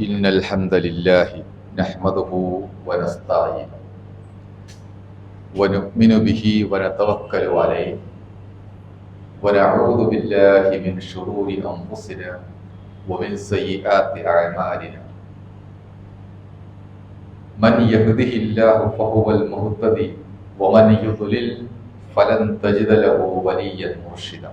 إن الحمد لله نحمده ونستعينه ونؤمن به ونتوكل عليه ونعوذ بالله من شرور أنفسنا ومن سيئات أعمالنا من يهده الله فهو المهتدي ومن يضلل فلن تجد له وليا مرشدا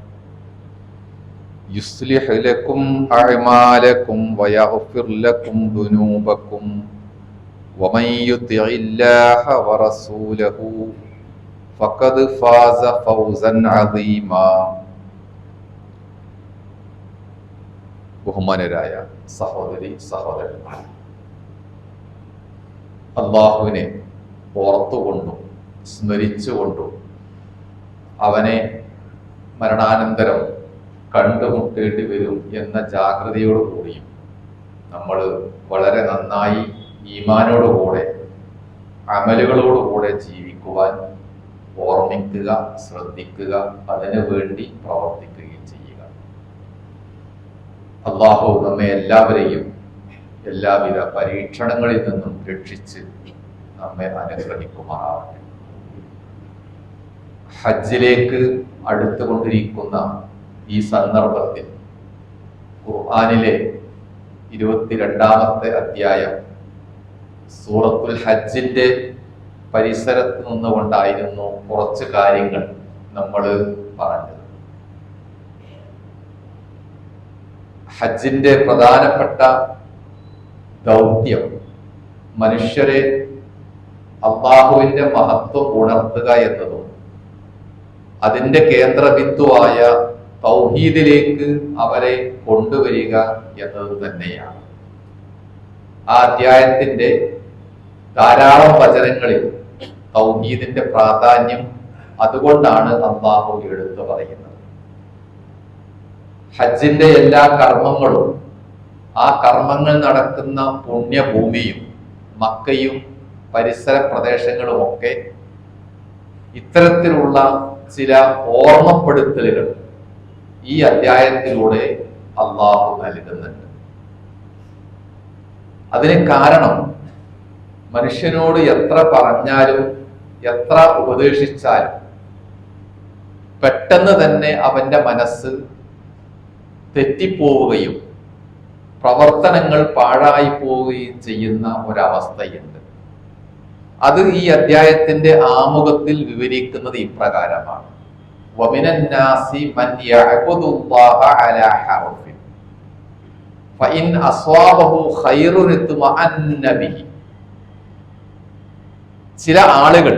يصلح لكم أعمالكم ويغفر لكم ذنوبكم ومن يطع الله ورسوله فقد فاز فوزا عظيما ബഹുമാനരായ സഹോദരി സഹോദരന്മാർ അള്ളാഹുവിനെ ഓർത്തുകൊണ്ടും സ്മരിച്ചുകൊണ്ടും അവനെ മരണാനന്തരം കണ്ടുമുട്ടേണ്ടി വരും എന്ന ജാഗ്രതയോടുകൂടിയും നമ്മൾ വളരെ നന്നായി ഈമാനോടുകൂടെ അമലുകളോടുകൂടെ ജീവിക്കുവാൻ ഓർമ്മിക്കുക ശ്രദ്ധിക്കുക അതിനു വേണ്ടി പ്രവർത്തിക്കുകയും ചെയ്യുക. അള്ളാഹു നമ്മെ എല്ലാവരെയും എല്ലാവിധ പരീക്ഷണങ്ങളിൽ നിന്നും രക്ഷിച്ച് നമ്മെ അനുഗ്രഹിക്കുമാറാവട്ടെ. ഹജ്ജിലേക്ക് അടുത്തുകൊണ്ടിരിക്കുന്ന ഈ സന്ദർഭത്തിൽ ഖുർആാനിലെ ഇരുപത്തിരണ്ടാമത്തെ അധ്യായം സൂറത്തുൽ ഹജ്ജിന്റെ പരിസരത്ത് നിന്നുകൊണ്ടായിരുന്നു കുറച്ച് കാര്യങ്ങൾ നമ്മൾ പറഞ്ഞത്. ഹജ്ജിന്റെ പ്രധാനപ്പെട്ട ദൗത്യം മനുഷ്യരെ അള്ളാഹുവിന്റെ മഹത്വം ഉണർത്തുക എന്നതും അതിന്റെ കേന്ദ്രബിന്ദുവായ തൗഹീദിലേക്ക് അവരെ കൊണ്ടുവരിക എന്നത് തന്നെയാണ്. ആ അധ്യായത്തിന്റെ ധാരാളം വചനങ്ങളിൽ തൗഹീദിന്റെ പ്രാധാന്യം അതുകൊണ്ടാണ് അള്ളാഹു എടുത്തു പറയുന്നത്. ഹജ്ജിന്റെ എല്ലാ കർമ്മങ്ങളും ആ കർമ്മങ്ങൾ നടക്കുന്ന പുണ്യഭൂമിയും മക്കയും പരിസര പ്രദേശങ്ങളുമൊക്കെ ഇത്തരത്തിലുള്ള ചില ഓർമ്മപ്പെടുത്തലുകൾ ഈ അധ്യായത്തിലൂടെ അള്ളാഹു നൽകുന്നുണ്ട്. അതിന് കാരണം മനുഷ്യനോട് എത്ര പറഞ്ഞാലും എത്ര ഉപദേശിച്ചാലും പെട്ടെന്ന് തന്നെ അവന്റെ മനസ്സ് തെറ്റിപ്പോവുകയും പ്രവർത്തനങ്ങൾ പാഴായി പോവുകയും ചെയ്യുന്ന ഒരവസ്ഥയുണ്ട്. അത് ഈ അധ്യായത്തിന്റെ ആമുഖത്തിൽ വിവരിക്കുന്നത് ഇപ്രകാരമാണ്. വമിനന്നാസി يعبد الله على حرف. ഫഇൻ അസ്വാബഹു خير اطمأن به. ചില ആളുകൾ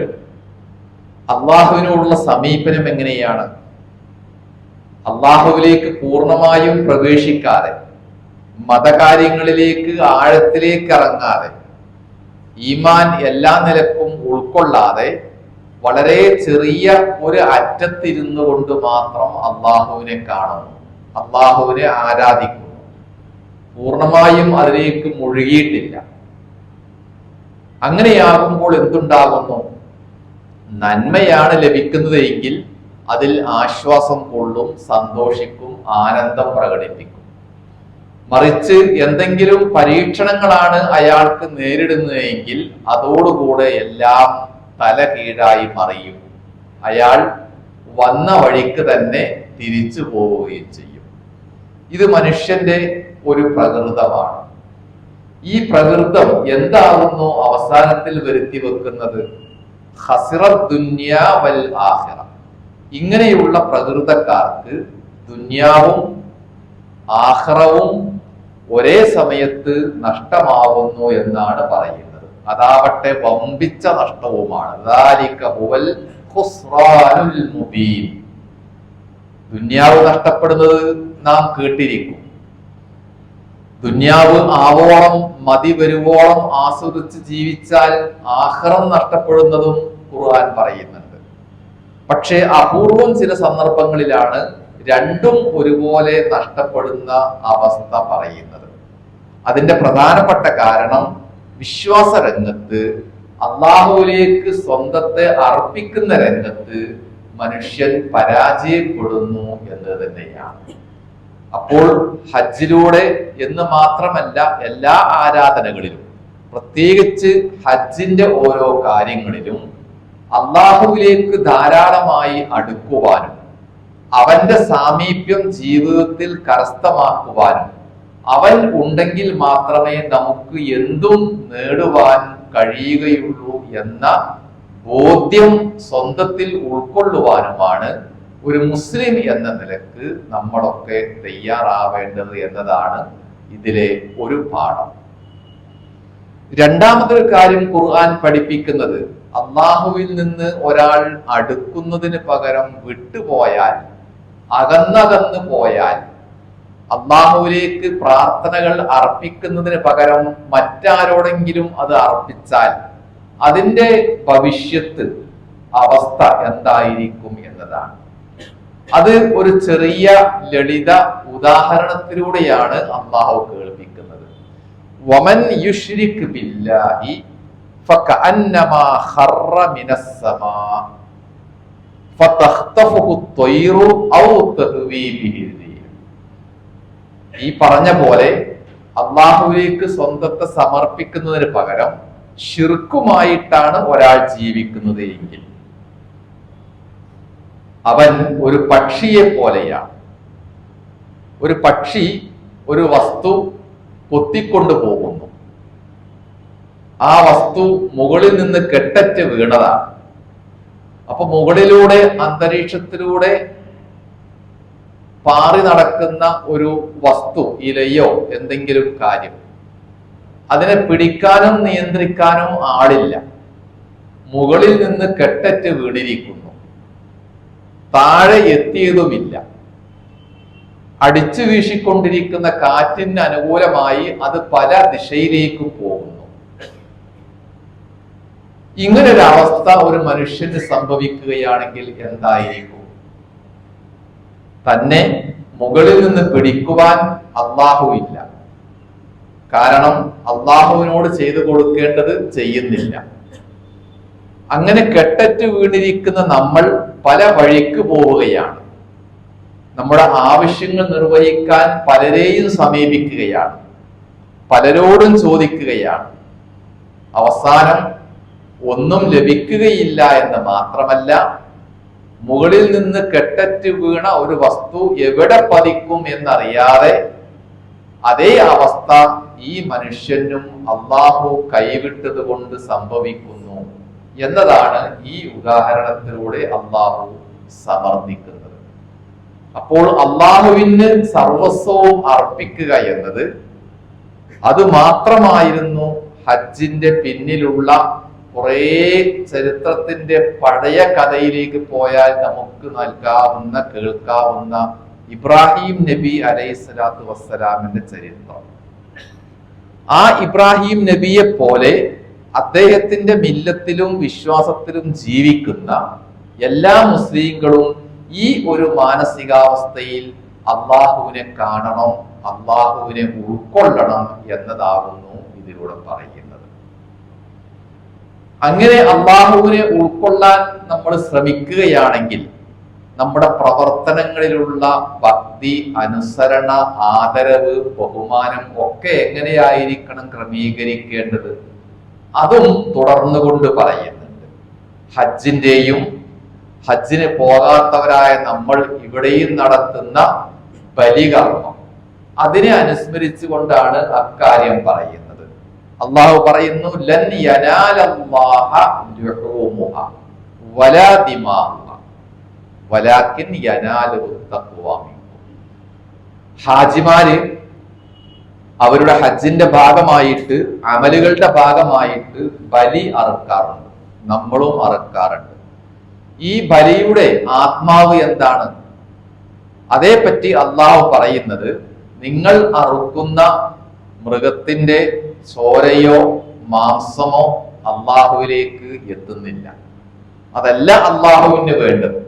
അള്ളാഹുവിനോടുള്ള സമീപനം എങ്ങനെയാണ്? അള്ളാഹുവിലേക്ക് പൂർണമായും പ്രവേശിക്കാതെ മതകാര്യങ്ങളിലേക്ക് ആഴത്തിലേക്ക് ഇറങ്ങാതെ ഈമാൻ എല്ലാ നിലക്കും ഉൾക്കൊള്ളാതെ വളരെ ചെറിയ ഒരു അറ്റത്തിരുന്നു കൊണ്ട് മാത്രം അള്ളാഹുവിനെ കാണുന്നു. അള്ളാഹുവിനെ ആരാധിക്കുന്നു. പൂർണമായും അതിലേക്ക് മുഴുകിയിട്ടില്ല. അങ്ങനെയാകുമ്പോൾ എന്തുണ്ടാകുന്നു? നന്മയാണ് ലഭിക്കുന്നതെങ്കിൽ അതിൽ ആശ്വാസം കൊള്ളും സന്തോഷിക്കും ആനന്ദം പ്രകടിപ്പിക്കും. മറിച്ച് എന്തെങ്കിലും പരീക്ഷണങ്ങളാണ് അയാൾക്ക് നേരിടുന്നതെങ്കിൽ അതോടുകൂടെ എല്ലാം തല കീഴായി മറിയും. അയാൾ വന്ന വഴിക്ക് തന്നെ തിരിച്ചു പോവുകയും ചെയ്യും. ഇത് മനുഷ്യന്റെ ഒരു പ്രകൃതമാണ്. ഈ പ്രകൃതം എന്താകുന്നു അവസാനത്തിൽ വരുത്തി വെക്കുന്നത്? ആഹിറ ഇങ്ങനെയുള്ള പ്രകൃതക്കാർക്ക് ദുന്യാവും ആഹ്റവും ഒരേ സമയത്ത് നഷ്ടമാവുന്നു എന്നാണ് പറയുന്നത്. അതാവട്ടെ വമ്പിച്ച നഷ്ടവുമാണ്. ദുന്യാവ് നഷ്ടപ്പെടുന്നത് നാം കേട്ടിരിക്കും. ദുന്യാവ് ആവോളം മതി വരുവോളം ആസ്വദിച്ച് ജീവിച്ചാൽ ആഹ്റം നഷ്ടപ്പെടുന്നതും ഖുർആൻ പറയുന്നുണ്ട്. പക്ഷേ അപൂർവം ചില സന്ദർഭങ്ങളിലാണ് രണ്ടും ഒരുപോലെ നഷ്ടപ്പെടുന്ന അവസ്ഥ പറയുന്നത്. അതിന്റെ പ്രധാനപ്പെട്ട കാരണം വിശ്വാസ രംഗത്ത് അള്ളാഹുവിലേക്ക് സ്വന്തത്തെ അർപ്പിക്കുന്ന രംഗത്ത് മനുഷ്യൻ പരാജയപ്പെടുന്നു എന്ന് തന്നെയാണ്. അപ്പോൾ ഹജ്ജിലൂടെ എന്ന് മാത്രമല്ല എല്ലാ ആരാധനകളിലും പ്രത്യേകിച്ച് ഹജ്ജിന്റെ ഓരോ കാര്യങ്ങളിലും അള്ളാഹുവിലേക്ക് ധാരാളമായി അടുക്കുവാനും അവന്റെ സാമീപ്യം ജീവിതത്തിൽ കരസ്ഥമാക്കുവാനും അവൻ ഉണ്ടെങ്കിൽ മാത്രമേ നമുക്ക് എന്തും നേടുവാൻ കഴിയുകയുള്ളൂ എന്ന ബോധ്യം സ്വന്തത്തിൽ ഉൾക്കൊള്ളുവാനുമാണ് ഒരു മുസ്ലിം എന്ന നിലയ്ക്ക് നമ്മളൊക്കെ തയ്യാറാവേണ്ടത് എന്നതാണ് ഇതിലെ ഒരു പാഠം. രണ്ടാമതൊരു കാര്യം ഖുർആൻ പഠിപ്പിക്കുന്നത് അള്ളാഹുവിൽ നിന്ന് ഒരാൾ അടുക്കുന്നതിന് പകരം വിട്ടുപോയാൽ അകന്നകന്ന് പോയാൽ അള്ളാഹുവിലേക്ക് പ്രാർത്ഥനകൾ അർപ്പിക്കുന്നതിന് പകരം മറ്റാരോടെങ്കിലും അത് അർപ്പിച്ചാൽ അതിന്റെ ഭവിഷ്യത്ത് അവസ്ഥ എന്തായിരിക്കും എന്നതാണ് അത് ഒരു ചെറിയ ലളിത ഉദാഹരണത്തിലൂടെയാണ് അള്ളാഹു കേൾപ്പിക്കുന്നത് വമൻ യുഷ്രിക് ബില്ലാഹി ഫകഅന്നമാ ഖറ മിനസ്സമാ ഫതഖ്തഫുഹു الطير ഔ തഹ്വി ബിഹി الريح. ഈ പറഞ്ഞ പോലെ അള്ളാഹുലേക്ക് സ്വന്തത്തെ സമർപ്പിക്കുന്നതിന് പകരം ഷിർക്കുമായിട്ടാണ് ഒരാൾ ജീവിക്കുന്നത് എങ്കിൽ. അവൻ ഒരു പക്ഷിയെ പോലെയാണ്. ഒരു പക്ഷി ഒരു വസ്തു പൊത്തിക്കൊണ്ടു പോകുന്നു. ആ വസ്തു മുകളിൽ നിന്ന് കെട്ടറ്റ് വീണതാണ്. അപ്പൊ മുകളിലൂടെ അന്തരീക്ഷത്തിലൂടെ പാറി നടക്കുന്ന ഒരു വസ്തു ഇലയോ എന്തെങ്കിലും കാര്യം. അതിനെ പിടിക്കാനും നിയന്ത്രിക്കാനും ആളില്ല. മുകളിൽ നിന്ന് കെട്ടറ്റ് വീണിരിക്കുന്നു. താഴെ എത്തിയതുമില്ല. അടിച്ചു വീശിക്കൊണ്ടിരിക്കുന്ന കാറ്റിന് അനുകൂലമായി അത് പല ദിശയിലേക്കും പോകുന്നു. ഇങ്ങനൊരവസ്ഥ ഒരു മനുഷ്യന് സംഭവിക്കുകയാണെങ്കിൽ എന്തായിരിക്കും? തന്നെ മുകളിൽ നിന്ന് പിടിക്കുവാൻ അള്ളാഹു ഇല്ല. കാരണം അള്ളാഹുവിനോട് ചെയ്തു കൊടുക്കേണ്ടത് ചെയ്യുന്നില്ല. അങ്ങനെ കെട്ടറ്റ് വീണിരിക്കുന്ന നമ്മൾ പല വഴിക്ക് പോവുകയാണ്. നമ്മുടെ ആവശ്യങ്ങൾ നിർവഹിക്കാൻ പലരെയും സമീപിക്കുകയാണ്. പലരോടും ചോദിക്കുകയാണ്. അവസാനം ഒന്നും ലഭിക്കുകയില്ല എന്ന് മാത്രമല്ല മുകളിൽ നിന്ന് കെട്ടറ്റ് വീണ ഒരു വസ്തു എവിടെ പതിക്കും എന്നറിയാതെ അതേ അവസ്ഥ ഈ മനുഷ്യനും അള്ളാഹു കൈവിട്ടത് കൊണ്ട് സംഭവിക്കുന്നു എന്നതാണ് ഈ ഉദാഹരണത്തിലൂടെ അള്ളാഹു സമർത്ഥിക്കുന്നത്. അപ്പോൾ അള്ളാഹുവിന് സർവസ്വവും അർപ്പിക്കുക എന്നത് അത് മാത്രമായിരുന്നു ഹജ്ജിന്റെ പിന്നിലുള്ള കുറേ ചരിത്രത്തിന്റെ പഴയ കഥയിലേക്ക് പോയാൽ നമുക്ക് നൽകാവുന്ന കേൾക്കാവുന്ന ഇബ്രാഹിം നബി അലൈഹി സ്വലാത്തു വസ്സലാമിന്റെ ചരിത്രം. ആ ഇബ്രാഹിം നബിയെ പോലെ അദ്ദേഹത്തിന്റെ മില്ലത്തിലും വിശ്വാസത്തിലും ജീവിക്കുന്ന എല്ലാ മുസ്ലിങ്ങളും ഈ ഒരു മാനസികാവസ്ഥയിൽ അള്ളാഹുവിനെ കാണണം അള്ളാഹുവിനെ ഉൾക്കൊള്ളണം എന്നതാകുന്നു ഇതിലൂടെ പറയുന്നത്. അങ്ങനെ അള്ളാഹുവിനെ ഉൾക്കൊള്ളാൻ നമ്മൾ ശ്രമിക്കുകയാണെങ്കിൽ നമ്മുടെ പ്രവർത്തനങ്ങളിലുള്ള ഭക്തി അനുസരണ ആദരവ് ബഹുമാനം ഒക്കെ എങ്ങനെയായിരിക്കണം ക്രമീകരിക്കേണ്ടത്? അതും തുടർന്നുകൊണ്ട് പറയുന്നുണ്ട്. ഹജ്ജിന്റെയും ഹജ്ജിന് പോകാത്തവരായ നമ്മൾ ഇവിടെയും നടത്തുന്ന ബലികർമ്മം. അതിനെ അനുസ്മരിച്ചുകൊണ്ടാണ് അക്കാര്യം പറയുന്നത്. അള്ളാഹു പറയുന്നു. ഹാജിമാര് അവരുടെ ഹജ്ജിന്റെ ഭാഗമായിട്ട് അമലുകളുടെ ഭാഗമായിട്ട് ബലി അറക്കാറുണ്ട്. നമ്മളും അറക്കാറുണ്ട്. ഈ ബലിയുടെ ആത്മാവ് എന്താണ്? അതേപ്പറ്റി അള്ളാഹു പറയുന്നത് നിങ്ങൾ അറുക്കുന്ന മൃഗത്തിന്റെ ചോരയോ മാംസമോ അള്ളാഹുവിലേക്ക് എത്തുന്നില്ല. അതല്ല അള്ളാഹുവിന് വേണ്ടത്.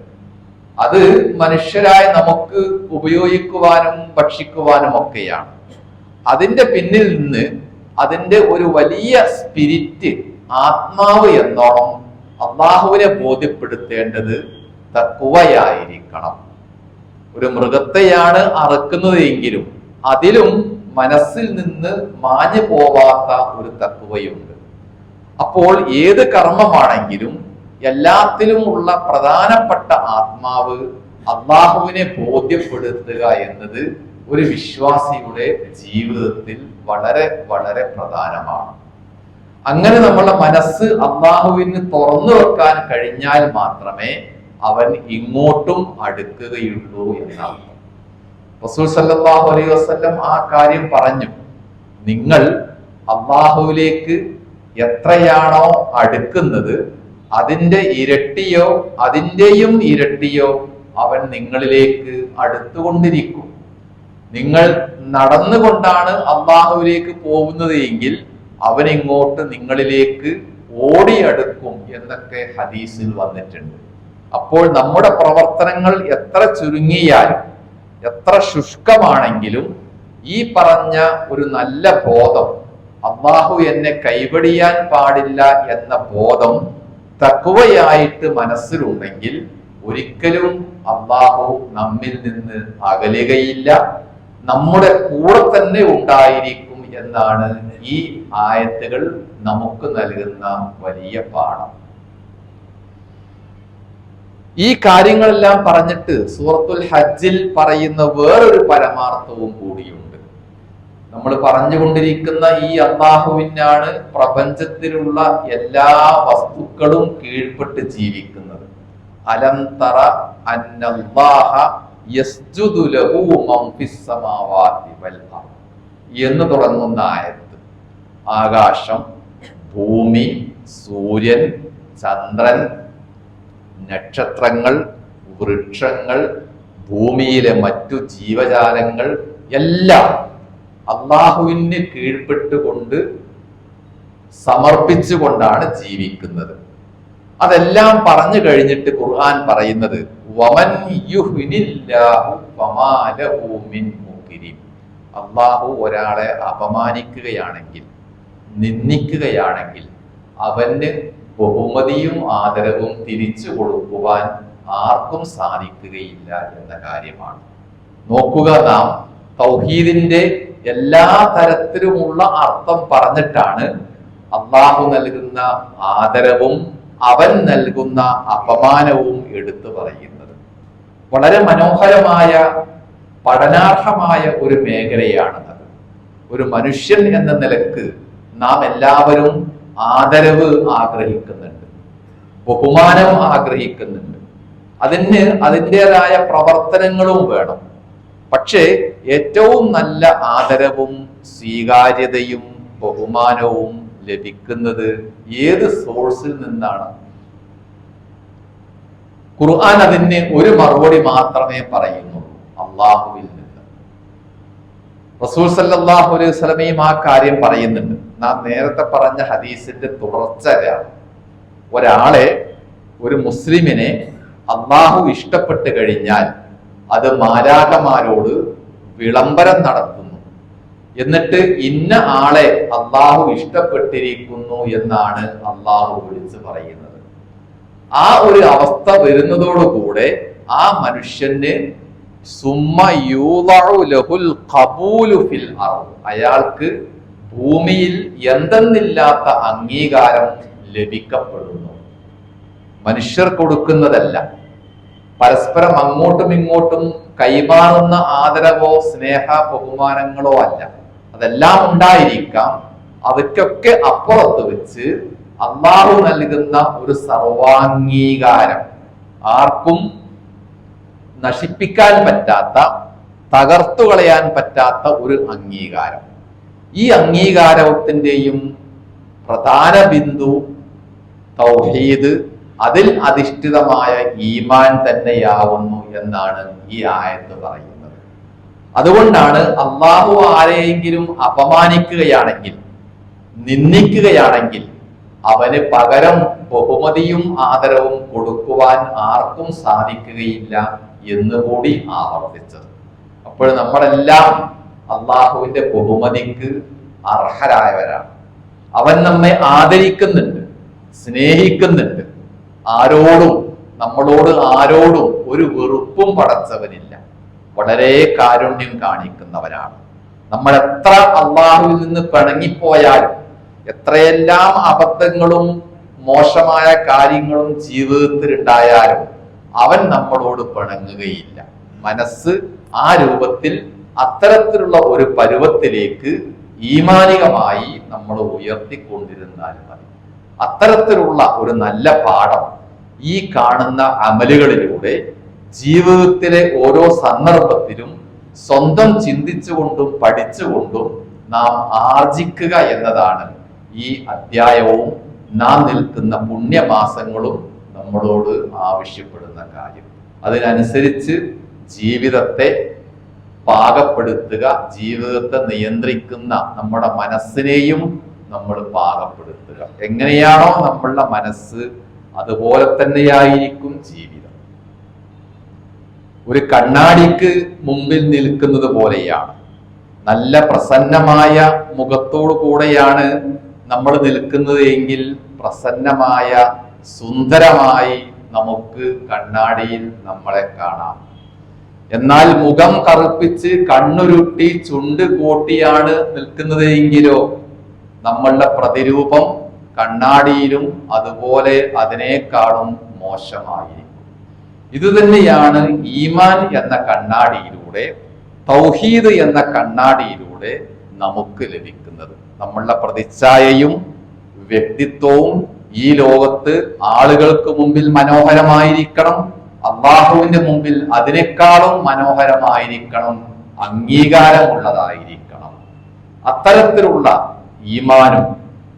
അത് മനുഷ്യരായ നമുക്ക് ഉപയോഗിക്കുവാനും ഭക്ഷിക്കുവാനും ഒക്കെയാണ്. അതിന്റെ പിന്നിൽ നിന്ന് അതിന്റെ ഒരു വലിയ സ്പിരിറ്റ് ആത്മാവ് എന്നോണം അള്ളാഹുവിനെ ബോധ്യപ്പെടുത്തേണ്ടത് തക്കുവയായിരിക്കണം ഒരു മൃഗത്തെയാണ് അറക്കുന്നത് എങ്കിലും അതിലും മനസ്സിൽ നിന്ന് മാഞ്ഞു പോവാത്ത ഒരു തത്വയുണ്ട്. അപ്പോൾ ഏത് കർമ്മമാണെങ്കിലും എല്ലാത്തിലും ഉള്ള പ്രധാനപ്പെട്ട ആത്മാവ് അള്ളാഹുവിനെ ബോധ്യപ്പെടുത്തുക എന്നത് ഒരു വിശ്വാസിയുടെ ജീവിതത്തിൽ വളരെ വളരെ പ്രധാനമാണ്. അങ്ങനെ നമ്മളുടെ മനസ്സ് അള്ളാഹുവിന് തുറന്നു വെക്കാൻ കഴിഞ്ഞാൽ മാത്രമേ അവൻ ഇങ്ങോട്ടും അടുക്കുകയുള്ളൂ എന്നർത്ഥം റസൂൽ അലൈഹി വസല്ലം ആ കാര്യം പറഞ്ഞു. നിങ്ങൾ അള്ളാഹുവിലേക്ക് എത്രയാണോ അടുക്കുന്നത് അതിന്റെ ഇരട്ടിയോ അതിന്റെയും ഇരട്ടിയോ അവൻ നിങ്ങളിലേക്ക് അടുത്തുകൊണ്ടിരിക്കും. നിങ്ങൾ നടന്നുകൊണ്ടാണ് അള്ളാഹുവിലേക്ക് പോകുന്നത് എങ്കിൽ അവനിങ്ങോട്ട് നിങ്ങളിലേക്ക് ഓടിയടുക്കും എന്നൊക്കെ ഹദീസിൽ വന്നിട്ടുണ്ട്. അപ്പോൾ നമ്മുടെ പ്രവർത്തനങ്ങൾ എത്ര ചുരുങ്ങിയാലും എത്ര ശുഷ്കമാണെങ്കിലും ഈ പറഞ്ഞ ഒരു നല്ല ബോധം അള്ളാഹു എന്നെ കൈവടിയാൻ പാടില്ല എന്ന ബോധം തക്കുവയായിട്ട് മനസ്സിലുണ്ടെങ്കിൽ ഒരിക്കലും അള്ളാഹു നമ്മിൽ നിന്ന് അകലുകയില്ല. നമ്മുടെ കൂടെ തന്നെ ഉണ്ടായിരിക്കും എന്നാണ് ഈ ആയത്തുകൾ നമുക്ക് നൽകുന്ന വലിയ പാഠം. ഈ കാര്യങ്ങളെല്ലാം പറഞ്ഞിട്ട് സൂറത്തുൽ ഹജ്ജിൽ പറയുന്ന വേറൊരു പരമാർത്ഥവും കൂടിയുണ്ട്. നമ്മൾ പറഞ്ഞുകൊണ്ടിരിക്കുന്ന ഈ അള്ളാഹുവിനാണ് പ്രപഞ്ചത്തിലുള്ള എല്ലാ വസ്തുക്കളും കീഴ്പ്പെട്ട് ജീവിക്കുന്നത്. അലം തറ എന്ന് തുടങ്ങുന്ന ആയത്ത്. ആകാശം ഭൂമി സൂര്യൻ ചന്ദ്രൻ നക്ഷത്രങ്ങൾ വൃക്ഷങ്ങൾ ഭൂമിയിലെ മറ്റു ജീവജാലങ്ങൾ എല്ലാം അള്ളാഹുവിന് കീഴ്പ്പെട്ടുകൊണ്ട് സമർപ്പിച്ചുകൊണ്ടാണ് ജീവിക്കുന്നത് അതെല്ലാം പറഞ്ഞു കഴിഞ്ഞിട്ട് ഖുർആൻ പറയുന്നത് വമൻ. അള്ളാഹു ഒരാളെ അപമാനിക്കുകയാണെങ്കിൽ നിന്ദിക്കുകയാണെങ്കിൽ അവന് ബഹുമതിയും ആദരവും തിരിച്ചു കൊടുക്കുവാൻ ആർക്കും സാധിക്കുകയില്ല എന്ന കാര്യമാണ്. നോക്കുക നാം. തൗഹീദിന്റെ എല്ലാ തരത്തിലുമുള്ള അർത്ഥം പറഞ്ഞിട്ടാണ് അള്ളാഹു നൽകുന്ന ആദരവും അവൻ നൽകുന്ന അപമാനവും എടുത്തു പറയുന്നത്. വളരെ മനോഹരമായ പഠനാർഹമായ ഒരു മേഖലയാണ് അത് ഒരു മനുഷ്യൻ എന്ന നിലയ്ക്ക് നാം എല്ലാവരും ആദരവ് ആഗ്രഹിക്കുന്നുണ്ട്. ബഹുമാനം ആഗ്രഹിക്കുന്നുണ്ട്. അതിന് അതിന്റെതായ പ്രവർത്തനങ്ങളും വേണം. പക്ഷേ ഏറ്റവും നല്ല ആദരവും സ്വീകാര്യതയും ബഹുമാനവും ലഭിക്കുന്നത് ഏത് സോഴ്സിൽ നിന്നാണ്? ഖുർആൻ അതിന് ഒരു മറുപടി മാത്രമേ പറയുന്നുള്ളൂ. അള്ളാഹുവിൽ നിന്ന്. റസൂൽ സല്ലല്ലാഹു അലൈഹി വസല്ലമയും ആ കാര്യം പറയുന്നുണ്ട്. നാം നേരത്തെ പറഞ്ഞ ഹദീസിന്റെ തുടർച്ചയാണ് ഒരാളെ ഒരു മുസ്ലിമിനെ അള്ളാഹു ഇഷ്ടപ്പെട്ട് കഴിഞ്ഞാൽ അത് മാരാകമാരോട് വിളംബരം നടത്തുന്നു. എന്നിട്ട് ഇന്ന ആളെ അള്ളാഹു ഇഷ്ടപ്പെട്ടിരിക്കുന്നു എന്നാണ് അള്ളാഹു വിളിച്ച് പറയുന്നത്. ആ ഒരു അവസ്ഥ വരുന്നതോടുകൂടെ ആ മനുഷ്യന് അയാൾക്ക് ഭൂമിയിൽ എന്തെന്നില്ലാത്ത അംഗീകാരം ലഭിക്കപ്പെടുന്നു. മനുഷ്യർ കൊടുക്കുന്നതല്ല. പരസ്പരം അങ്ങോട്ടും ഇങ്ങോട്ടും കൈമാറുന്ന ആദരവോ സ്നേഹ ബഹുമാനങ്ങളോ അല്ല. അതെല്ലാം ഉണ്ടായിരിക്കാം. അവയ്ക്കൊക്കെ അപ്പുറത്ത് വെച്ച് അള്ളാഹു നൽകുന്ന ഒരു സർവാംഗീകാരം. ആർക്കും നശിപ്പിക്കാൻ പറ്റാത്ത തകർത്തു കളയാൻ പറ്റാത്ത ഒരു അംഗീകാരം. ഈ അംഗീകാരത്തിന്റെയും പ്രധാന ബിന്ദു തൗഹീദ് അതിൽ അധിഷ്ഠിതമായ ഈമാൻ തന്നെയാവുന്നു എന്നാണ് ഈ ആയത്ത് പറയുന്നത്. അതുകൊണ്ടാണ് അള്ളാഹു ആരെയെങ്കിലും അപമാനിക്കുകയാണെങ്കിൽ നിന്ദിക്കുകയാണെങ്കിൽ അവന് പകരം ബഹുമതിയും ആദരവും കൊടുക്കുവാൻ ആർക്കും സാധിക്കുകയില്ല. എന്ന് കൂടി ആവർത്തിച്ചത്. അപ്പോൾ നമ്മളെല്ലാം അള്ളാഹുവിന്റെ ബഹുമതിക്ക് അർഹരായവരാണ്. അവൻ നമ്മെ ആദരിക്കുന്നുണ്ട് സ്നേഹിക്കുന്നുണ്ട്. ആരോടും നമ്മളോട് ആരോടും ഒരു വെറുപ്പും പടച്ചവനില്ല. വളരെ കാരുണ്യം കാണിക്കുന്നവനാണ്. നമ്മൾ എത്ര അള്ളാഹുവിൽ നിന്ന് പിണങ്ങിപ്പോയാലും എത്രയെല്ലാം അബദ്ധങ്ങളും മോശമായ കാര്യങ്ങളും ജീവിതത്തിൽ ഉണ്ടായാലും അവൻ നമ്മളോട് പിണങ്ങുകയില്ല. മനസ്സ് ആ രൂപത്തിൽ അത്തരത്തിലുള്ള ഒരു പരുവത്തിലേക്ക് ഈമാനികമായി നമ്മൾ ഉയർത്തിക്കൊണ്ടിരുന്നാൽ മതി. അത്തരത്തിലുള്ള ഒരു നല്ല പാഠം ഈ കാണുന്ന അമലുകളിലൂടെ ജീവിതത്തിലെ ഓരോ സന്ദർഭത്തിലും സ്വന്തം ചിന്തിച്ചുകൊണ്ടും പഠിച്ചുകൊണ്ടും നാം ആർജിക്കുക എന്നതാണ് ഈ അധ്യായവും നാം നിൽക്കുന്ന പുണ്യമാസങ്ങളും നമ്മളോട് ആവശ്യപ്പെടുന്ന കാര്യം. അതിനനുസരിച്ച് ജീവിതത്തെ പാകപ്പെടുത്തുക ജീവിതത്തെ നിയന്ത്രിക്കുന്ന നമ്മുടെ മനസ്സിനെയും നമ്മൾ പാകപ്പെടുത്തുക. എങ്ങനെയാണോ നമ്മളുടെ മനസ്സ് അതുപോലെ തന്നെയായിരിക്കും ജീവിതം. ഒരു കണ്ണാടിക്ക് മുമ്പിൽ നിൽക്കുന്നത് പോലെയാണ്. നല്ല പ്രസന്നമായ മുഖത്തോടു കൂടെയാണ് നമ്മൾ നിൽക്കുന്നത് എങ്കിൽ പ്രസന്നമായ സുന്ദരമായി നമുക്ക് കണ്ണാടിയിൽ നമ്മളെ കാണാം. എന്നാൽ മുഖം കറുപ്പിച്ച് കണ്ണുരുട്ടി ചുണ്ട് കൂട്ടിയാണ് നിൽക്കുന്നത് എങ്കിലോ നമ്മളുടെ പ്രതിരൂപം കണ്ണാടിയിലും അതുപോലെ അതിനേക്കാളും മോശമായിരിക്കും ഇത് തന്നെയാണ് ഈമാൻ എന്ന കണ്ണാടിയിലൂടെ തൗഹീദ് എന്ന കണ്ണാടിയിലൂടെ നമുക്ക് ലഭിക്കുന്നത്. നമ്മളുടെ പ്രതിച്ഛായയും വ്യക്തിത്വവും ഈ ലോകത്ത് ആളുകൾക്ക് മുമ്പിൽ മനോഹരമായിരിക്കണം. അള്ളാഹുവിന്റെ മുമ്പിൽ അതിനേക്കാളും മനോഹരമായിരിക്കണം. അംഗീകാരമുള്ളതായിരിക്കണം. അത്തരത്തിലുള്ള ഈമാനും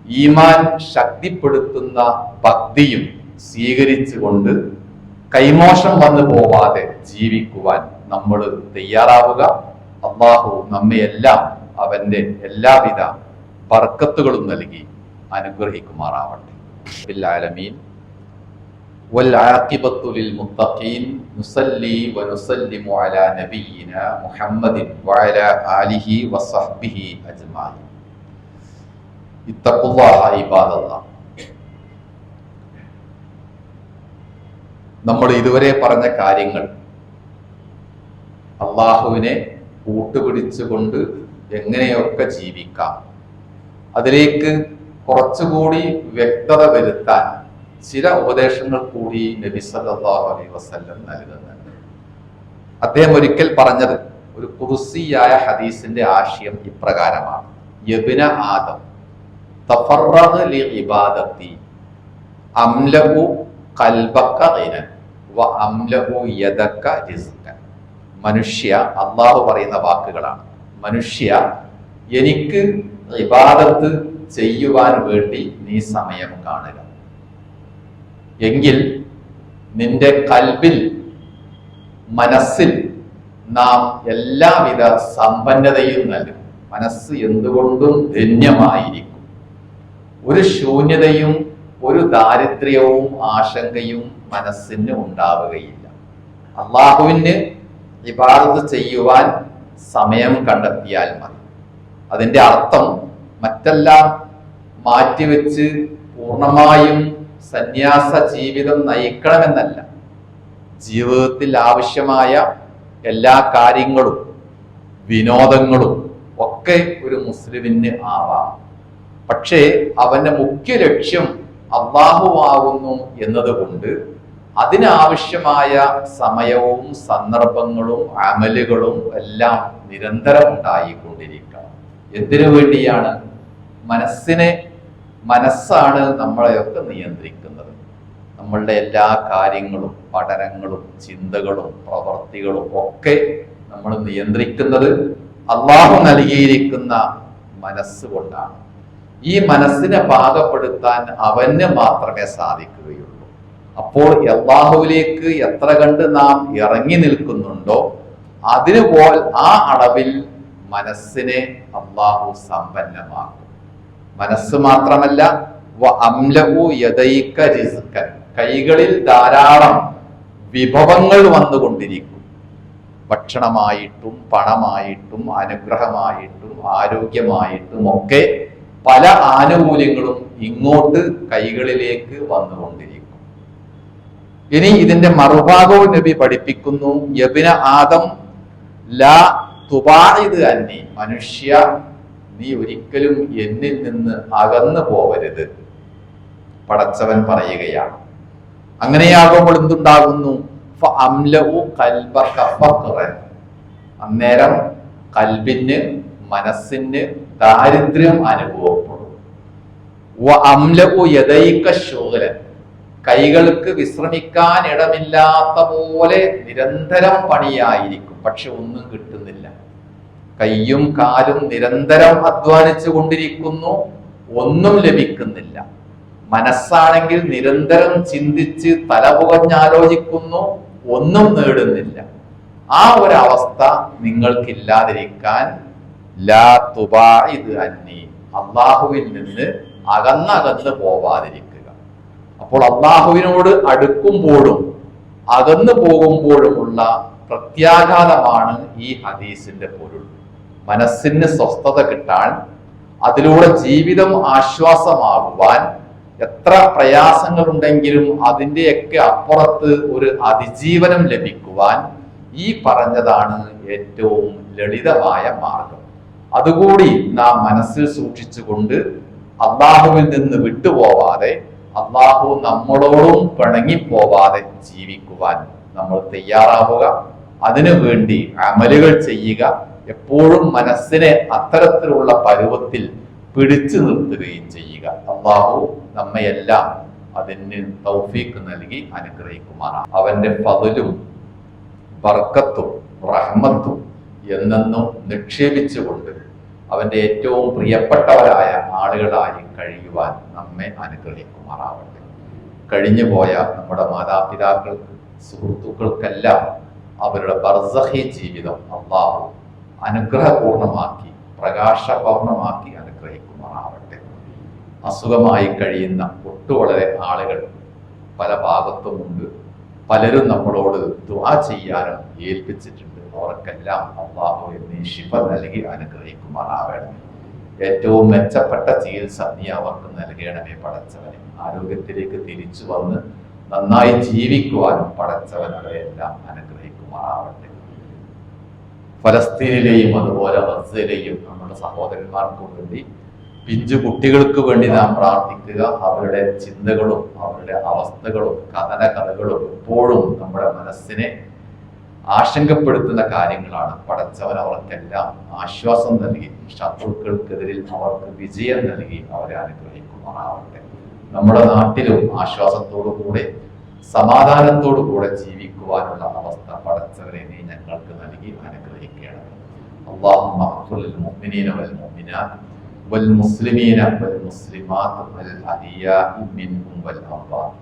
ഈമാൻ ശക്തിപ്പെടുത്തുന്ന ഭക്തിയും സ്വീകരിച്ചുകൊണ്ട് കൈമോശം വന്നു പോവാതെ ജീവിക്കുവാൻ നമ്മൾ തയ്യാറാവുക. അള്ളാഹു നമ്മയെല്ലാം അവന്റെ എല്ലാവിധ ബർക്കത്തുകളും നൽകി അനുഗ്രഹിക്കുമാറാവട്ടെ. ബില്ലാലമീൻ والعاقبة للمتقين نصلي ونسلم على نبينا محمد وعلى آله وصحبه أجمعين اتقوا الله عباد الله നമ്മൾ ഇതുവരെ പറഞ്ഞ കാര്യങ്ങൾ അള്ളാഹുവിനെ കൂട്ടുപിടിച്ചുകൊണ്ട് എങ്ങനെയൊക്കെ ജീവിക്കാം അതിലേക്ക് കുറച്ചുകൂടി വ്യക്തത വരുത്താൻ ചില ഉപദേശങ്ങൾ കൂടി നബി സല്ലല്ലാഹു അലൈഹി വസല്ലം നൽകുന്നുണ്ട് അദ്ദേഹം ഒരിക്കൽ പറഞ്ഞത് ഒരു കുറുസിയായ ഹദീസിന്റെ ആശയം ഇപ്രകാരമാണ്. യബിന ആദം ലി ഇബാദത്തി അംലഹു കൽബക്ക ഗിനൻ വ അംലഹു യദക്ക റിസ്കൻ മനുഷ്യ അള്ളാഹു പറയുന്ന വാക്കുകളാണ്. മനുഷ്യ എനിക്ക് ഇബാദത്ത് ചെയ്യുവാൻ വേണ്ടി നീ സമയം കാണുക. എങ്കിൽ നിന്റെ കൽബിൽ മനസ്സിൽ നാം എല്ലാവിധ സമ്പന്നതയും നൽകും. മനസ്സ് എന്തുകൊണ്ടും ധന്യമായിരിക്കും. ഒരു ശൂന്യതയും ഒരു ദാരിദ്ര്യവും ആശങ്കയും മനസ്സിന് ഉണ്ടാവുകയില്ല. അള്ളാഹുവിന് ഇബാദത്ത് ചെയ്യുവാൻ സമയം കണ്ടെത്തിയാൽ മതി. അതിന്റെ അർത്ഥം മറ്റെല്ലാം മാറ്റിവെച്ച് പൂർണമായും സന്യാസ ജീവിതം നയിക്കണമെന്നല്ല. ജീവിതത്തിൽ ആവശ്യമായ എല്ലാ കാര്യങ്ങളും വിനോദങ്ങളും ഒക്കെ ഒരു മുസ്ലിമിന് ആവാം. പക്ഷേ അവന്റെ മുഖ്യ ലക്ഷ്യം അള്ളാഹുവാകുന്നു എന്നതുകൊണ്ട് അതിനാവശ്യമായ സമയവും സന്ദർഭങ്ങളും അമലുകളും എല്ലാം നിരന്തരം ഉണ്ടായിക്കൊണ്ടിരിക്കണം. എന്തിനു വേണ്ടിയാണ്? മനസ്സിനെ മനസ്സാണ് നമ്മളെയൊക്കെ നിയന്ത്രിക്കുന്നത്. നമ്മളുടെ എല്ലാ കാര്യങ്ങളും പഠനങ്ങളും ചിന്തകളും പ്രവർത്തികളും ഒക്കെ നമ്മൾ നിയന്ത്രിക്കുന്നത് അള്ളാഹു നൽകിയിരിക്കുന്ന മനസ്സുകൊണ്ടാണ് ഈ മനസ്സിനെ പാകപ്പെടുത്താൻ അവന് മാത്രമേ സാധിക്കുകയുള്ളൂ. അപ്പോൾ അള്ളാഹുവിലേക്ക് എത്ര കണ്ട് നാം ഇറങ്ങി നിൽക്കുന്നുണ്ടോ അതിനുപോൽ ആ അളവിൽ മനസ്സിനെ അള്ളാഹു സമ്പന്നമാക്കും. മനസ്സ് മാത്രമല്ല. കൈകളിൽ ധാരാളം വിഭവങ്ങൾ വന്നുകൊണ്ടിരിക്കും. ഭക്ഷണമായിട്ടും പണമായിട്ടും അനുഗ്രഹമായിട്ടും ആരോഗ്യമായിട്ടും ഒക്കെ പല ആനുകൂല്യങ്ങളും ഇങ്ങോട്ട് കൈകളിലേക്ക് വന്നുകൊണ്ടിരിക്കും. ഇനി ഇതിന്റെ മറുഭാഗവും നബി പഠിപ്പിക്കുന്നു. യബിന ആദം ലാ തുബായിദ് അന്നി മനുഷ്യ നീ ഒരിക്കലും എന്നിൽ നിന്ന് അകന്നു പോവരുത് പടച്ചവൻ പറയുകയാണ് അങ്ങനെയാകുമ്പോൾ എന്തുണ്ടാകുന്നു. അന്നേരം കൽബിന് മനസ്സിന് ദാരിദ്ര്യം അനുഭവപ്പെടും അംലവു അംലഉ യദൈക ശുഗ്ലൻ. കൈകൾക്ക് വിശ്രമിക്കാൻ ഇടമില്ലാത്ത പോലെ നിരന്തരം പണിയായിരിക്കും. പക്ഷെ ഒന്നും കിട്ടുന്നില്ല. കയ്യും കാലും നിരന്തരം അധ്വാനിച്ചു കൊണ്ടിരിക്കുന്നു. ഒന്നും ലഭിക്കുന്നില്ല. മനസ്സാണെങ്കിൽ നിരന്തരം ചിന്തിച്ച് തലപുകഞ്ഞാലോചിക്കുന്നു. ഒന്നും നേടുന്നില്ല. ആ ഒരു അവസ്ഥ നിങ്ങൾക്കില്ലാതിരിക്കാൻ ലാ തുബായിദ് അന്നി. അള്ളാഹുവിൽ നിന്ന് അകന്നകന്ന് പോവാതിരിക്കുക അപ്പോൾ അള്ളാഹുവിനോട് അടുക്കുമ്പോഴും അകന്നു പോകുമ്പോഴുമുള്ള പ്രത്യാഘാതമാണ് ഈ ഹദീസിന്റെ പൊരുൾ. മനസ്സിന് സ്വസ്ഥത കിട്ടാൻ അതിലൂടെ ജീവിതം ആശ്വാസമാകുവാൻ എത്ര പ്രയാസങ്ങളുണ്ടെങ്കിലും അതിന്റെയൊക്കെ അപ്പുറത്ത് ഒരു അതിജീവനം ലഭിക്കുവാൻ ഈ പറഞ്ഞതാണ് ഏറ്റവും ലളിതമായ മാർഗം. അതുകൂടി നാം മനസ്സിൽ സൂക്ഷിച്ചുകൊണ്ട് അള്ളാഹുവിൽ നിന്ന് വിട്ടുപോവാതെ അള്ളാഹു നമ്മളോടും പിണങ്ങിപ്പോവാതെ ജീവിക്കുവാൻ നമ്മൾ തയ്യാറാവുക. അതിനു വേണ്ടി അമലുകൾ ചെയ്യുക. എപ്പോഴും മനസ്സിനെ അത്തരത്തിലുള്ള പരുവത്തിൽ പിടിച്ചു നിർത്തുകയും ചെയ്യുക. അള്ളാഹു നമ്മയെല്ലാം അതിന് തൗഫീക്ക് നൽകി അനുഗ്രഹിക്കുമാറാണ്. അവന്റെ പതിലും ബർക്കത്തും റഹ്മത്തും എന്നെന്നും നിക്ഷേപിച്ചുകൊണ്ട് അവന്റെ ഏറ്റവും പ്രിയപ്പെട്ടവരായ ആളുകളായി കഴിയുവാൻ നമ്മെ അനുഗ്രഹിക്കുമാറാവട്ടെ. കഴിഞ്ഞു പോയ നമ്മുടെ മാതാപിതാക്കൾക്ക് സുഹൃത്തുക്കൾക്കെല്ലാം അവരുടെ ബർസഹി ജീവിതം അള്ളാഹു അനുഗ്രഹപൂർണമാക്കി പ്രകാശപൂർണമാക്കി അനുഗ്രഹിക്കുമാറാവട്ടെ. അസുഖമായി കഴിയുന്ന ഒട്ടുവളരെ ആളുകൾ പല ഭാഗത്തുമുണ്ട്. പലരും നമ്മളോട് ദുആ ചെയ്യാനും ഏൽപ്പിച്ചിട്ടുണ്ട്. അവർക്കെല്ലാം അള്ളാഹു എന്നീ ശിഫ നൽകി അനുഗ്രഹിക്കുമാറാവണം ഏറ്റവും മെച്ചപ്പെട്ട ചികിത്സ നീ അവർക്ക് നൽകണമേ പടച്ചവനെ. ആരോഗ്യത്തിലേക്ക് തിരിച്ചു വന്ന് നന്നായി ജീവിക്കുവാനും പടച്ചവൻ അനുഗ്രഹിക്കുമാറാവട്ടെ. ഫലസ്തീനിലെയും അതുപോലെ ഗസയിലെയും നമ്മുടെ സഹോദരന്മാർക്ക് വേണ്ടി പിഞ്ചു കുട്ടികൾക്ക് വേണ്ടി നാം പ്രാർത്ഥിക്കുക. അവരുടെ ചിന്തകളും അവരുടെ അവസ്ഥകളും കഥന കഥകളും എപ്പോഴും നമ്മുടെ മനസ്സിനെ ആശങ്കപ്പെടുത്തുന്ന കാര്യങ്ങളാണ് പടച്ചവൻ അവർക്കെല്ലാം ആശ്വാസം നൽകി ശത്രുക്കൾക്കെതിരിൽ അവർക്ക് വിജയം നൽകി അവരെ അനുഗ്രഹിക്കുമാറാവട്ടെ നമ്മുടെ നാട്ടിലും ആശ്വാസത്തോടു കൂടെ സമാധാനത്തോടു കൂടെ ജീവിക്കുവാനുള്ള അവസ്ഥ പടച്ചവരെ നീ ഞങ്ങൾക്ക് നൽകി അനുഗ്രഹിക്കണം اللهم اغفر للمؤمنين والمؤمنات والمسلمين والمسلمات والأحياء منهم والأموات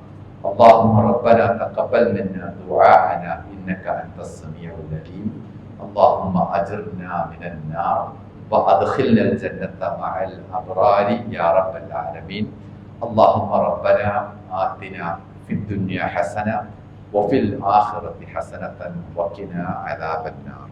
اللهم ربنا تقبل منا دعاءنا إنك أنت السميع العليم اللهم أجرنا من النار وأدخلنا الجنة مع الأبرار يا رب العالمين اللهم ربنا آتنا في الدنيا حسنة وفي الآخرة حسنة وقنا عذاب النار